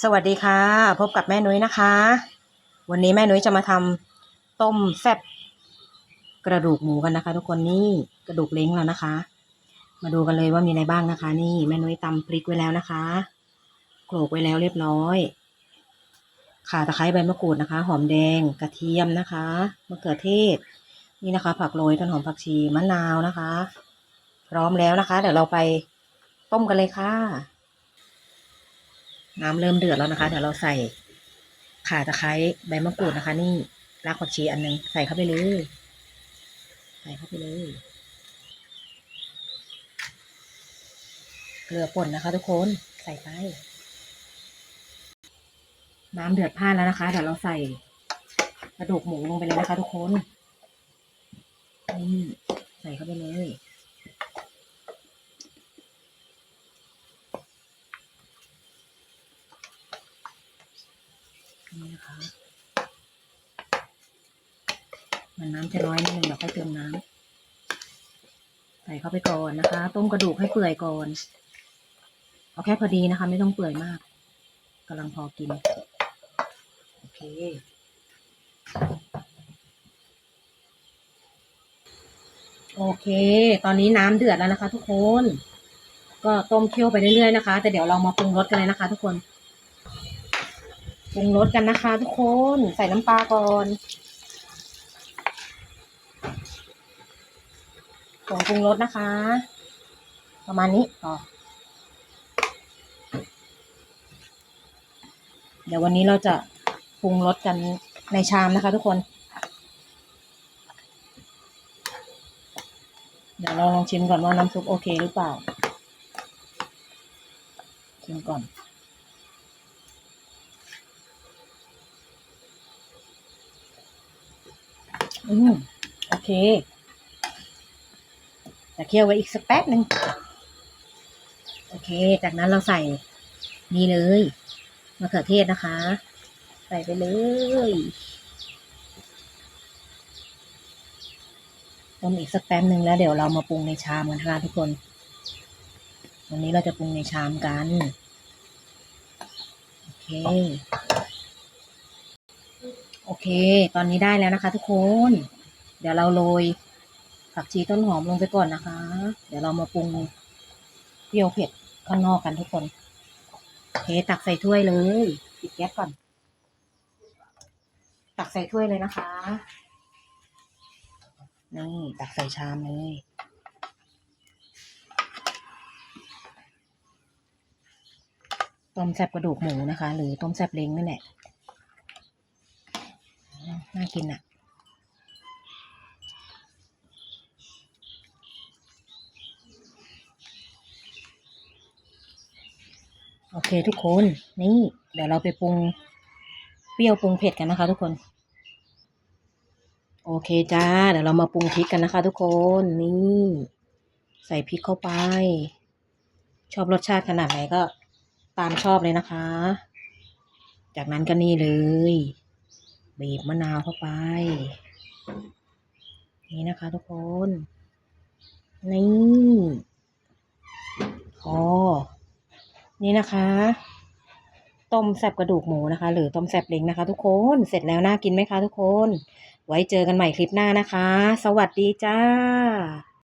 สวัสดีค่ะ พบกับแม่นุ้ยนะคะ วันนี้แม่นุ้ยจะมาทำต้มแซ่บกระดูกหมูกันนะคะ ทุกคนนี่กระดูกเล้งแล้วนะคะ มาดูกันเลยว่ามีอะไรบ้างนะคะ นี่แม่นุ้ยตำพริกไว้แล้วนะคะโขลกไว้แล้วเรียบร้อยข่าตะไคร้ใบมะกรูดนะคะ หอมแดงกระเทียมนะคะมะเขือเทศ นี่นะคะ ผักโรยต้นหอมผักชีมะนาวนะคะ พร้อมแล้วนะคะ เดี๋ยวเราไปต้มกันเลยค่ะ น้ำเริ่มเดือดแล้วนะคะ เดี๋ยวเราใส่ข่าตะไคร้ใบมะกรูดนะคะ นี่รากผักชีอันหนึงใส่เข้าไปเลย ใส่เข้าไปเลยเกลือป่นนะคะ ทุกคนใส่ไป น้ำเดือดพล่านแล้วนะคะ เดี๋ยวเราใส่กระดูกหมูลงไปเลยนะคะ ทุกคนนี่ใส่เข้าไปเลย นี่นะคะ มันน้ำจะน้อยนิดนึงเราค่อยเติมน้ำใส่เข้าไปก่อนนะคะ ต้มกระดูกให้เปื่อยก่อน เอาแค่พอดีนะคะ ไม่ต้องเปื่อยมากกำลังพอกิน โอเคโอเค ตอนนี้น้ำเดือดแล้วนะคะ ทุกคน ก็ต้มเคี่ยวไปเรื่อยๆนะคะ แต่เดี๋ยวเรามาปรุงรสกันเลยนะคะ ทุกคน ปรุงรสกันนะคะ ทุกคนใส่น้ำปลาก่อนผงปรุงรสนะคะ ประมาณนี้พอเดี๋ยววันนี้เราจะปรุงรสกันในชามนะคะ ทุกคน เดี๋ยวเราลองชิมก่อนว่าน้ำซุปโอเคหรือเปล่า ชิมก่อน อืมโอเคจะเคี่ยวไว้อีกสักแป๊บหนึ่งโอเค จากนั้นเราใส่นี่เลยมะเขือเทศนะคะ ใส่ไปเลยต้มอีกสักแป๊บหนึ่งแล้วเดี๋ยวเรามาปรุงในชามกันนะคะทุกคน วันนี้เราจะปรุงในชามกัน โอเค โอเค ตอนนี้ได้แล้วนะคะ ทุกคน เดี๋ยวเราโรยผักชีต้นหอมลงไปก่อนนะคะ เดี๋ยวเรามาปรุงเปรี้ยวเผ็ดข้างนอกกันทุกคนโอเคตักใส่ถ้วยเลยปิดแก๊สก่อน ตักใส่ถ้วยเลยนะคะ นี่ ตักใส่ชามเลยต้มแซ่บกระดูกหมูนะคะ หรือต้มแซ่บเล้งนั่นแหละ น่ากินอะโอเคทุกคนนี่เดี๋ยวเราไปปรุงเปรี้ยวปรุงเผ็ดกันนะคะทุกคน โอเคจ้า เดี๋ยวเรามาปรุงพริกกันนะคะ ทุกคนนี่ใส่พริกเข้าไป ชอบรสชาติขนาดไหนก็ตามชอบเลยนะคะ จากนั้นก็นี่เลย บีบมะนาวเข้าไป นี่นะคะทุกคน นี่พอนี่นะคะต้มแซบกระดูกหมูนะคะ หรือต้มแซบเล้งนะคะ ทุกคนเสร็จแล้วน่ากินไหมคะ ทุกคน ไว้เจอกันใหม่คลิปหน้านะคะ สวัสดีจ้า